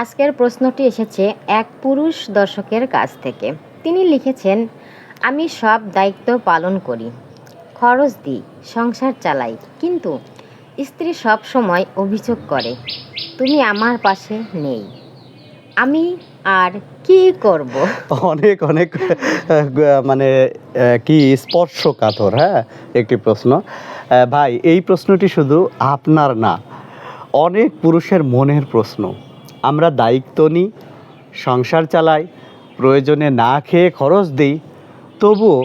আজকের প্রশ্নটি এসেছে এক পুরুষ দর্শকের কাছ থেকে। তিনি লিখেছেন, আমি সব দায়িত্ব পালন করি, খরচ দিই, সংসার চালাই, কিন্তু স্ত্রী সব সময় অভিযোগ করে, তুমি আমার পাশে নেই, আমি আর কি করব? অনেক অনেক মানে কি স্পর্শকাতর হ্যাঁ একটি প্রশ্ন। ভাই, এই প্রশ্নটি শুধু আপনার না, অনেক পুরুষের মনের প্রশ্ন। আমরা দায়িত্ব নিই, সংসার চালাই, প্রয়োজনে না খেয়ে খরচ দিই। তবুও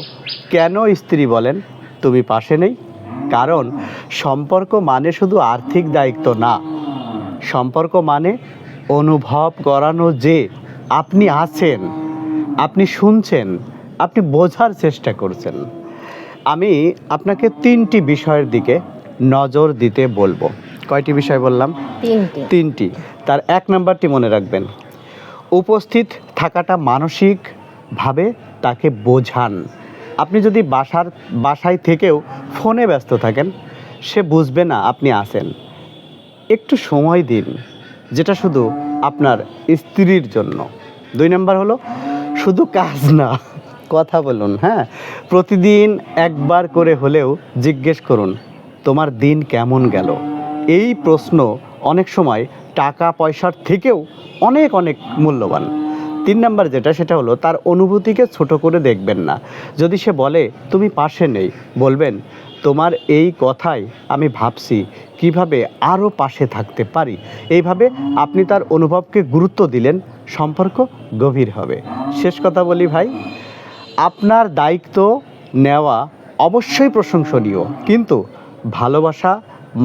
কেন স্ত্রী বলেন, তুমি পাশে নেই? কারণ সম্পর্ক মানে শুধু আর্থিক দায়িত্ব না। সম্পর্ক মানে অনুভব করানো যে আপনি আছেন, আপনি শুনছেন, আপনি বোঝার চেষ্টা করছেন। আমি আপনাকে তিনটি বিষয়ের দিকে নজর দিতে বলব। কয়টি বিষয় বললাম? তিনটি। তার এক নাম্বারটি মনে রাখবেন। উপস্থিত থাকাটা মানসিকভাবে তাকে বোঝান। আপনি যদি বাসার বাসায় থেকেও ফোনে ব্যস্ত থাকেন সে বুঝবে না আপনি আছেন। একটু সময় দিন যেটা শুধু আপনার স্ত্রীর জন্য। দুই নাম্বার হলো শুধু কাজ না কথা বলুন হ্যাঁ? প্রতিদিন একবার করে হলেও জিজ্ঞেস করুন তোমার দিন কেমন গেল? এই প্রশ্ন অনেক সময় টাকা পয়সার থেকেও অনেক অনেক মূল্যবান। তিন নাম্বার যেটা, সেটা হলো তার অনুভূতিকে ছোট করে দেখবেন না। যদি সে বলে, তুমি পাশে নেই। বলবেন, তোমার এই কথাই আমি ভাবছি, কীভাবে আরও পাশে থাকতে পারি? এইভাবে আপনি তার অনুভবকে গুরুত্ব দিলেন, সম্পর্ক গভীর হবে। শেষ কথা বলি ভাই, আপনার দায়িত্ব নেওয়া অবশ্যই প্রশংসনীয়, কিন্তু ভালোবাসা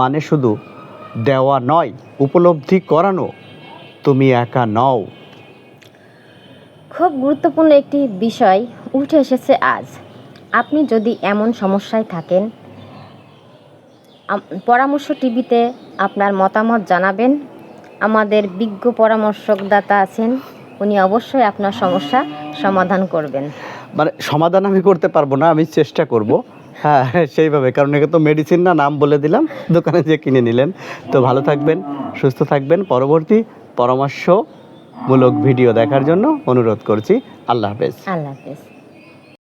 মানে শুধু দেওয়া নয় উপলব্ধি করানো তুমি একা নও। খুব গুরুত্বপূর্ণ একটি বিষয় উঠে এসেছে আজ। আপনি যদি এমন সমস্যায় থাকেন পরামর্শ টিভিতে আপনার মতামত জানাবেন। আমাদের বিজ্ঞ পরামর্শকদাতা আছেন উনি অবশ্যই আপনার সমস্যা সমাধান করবেন। মানে সমাধান আমি করতে পারব না আমি চেষ্টা করব। হ্যাঁ সেইভাবে। কারণ একে তো মেডিসিন না, নাম বলে দিলাম, দোকানে যে কিনে নিলেন। তো ভালো থাকবেন, সুস্থ থাকবেন। পরবর্তী পরামর্শমূলক ভিডিও দেখার জন্য অনুরোধ করছি। আল্লাহ হাফেজ। আল্লাহ হাফেজ।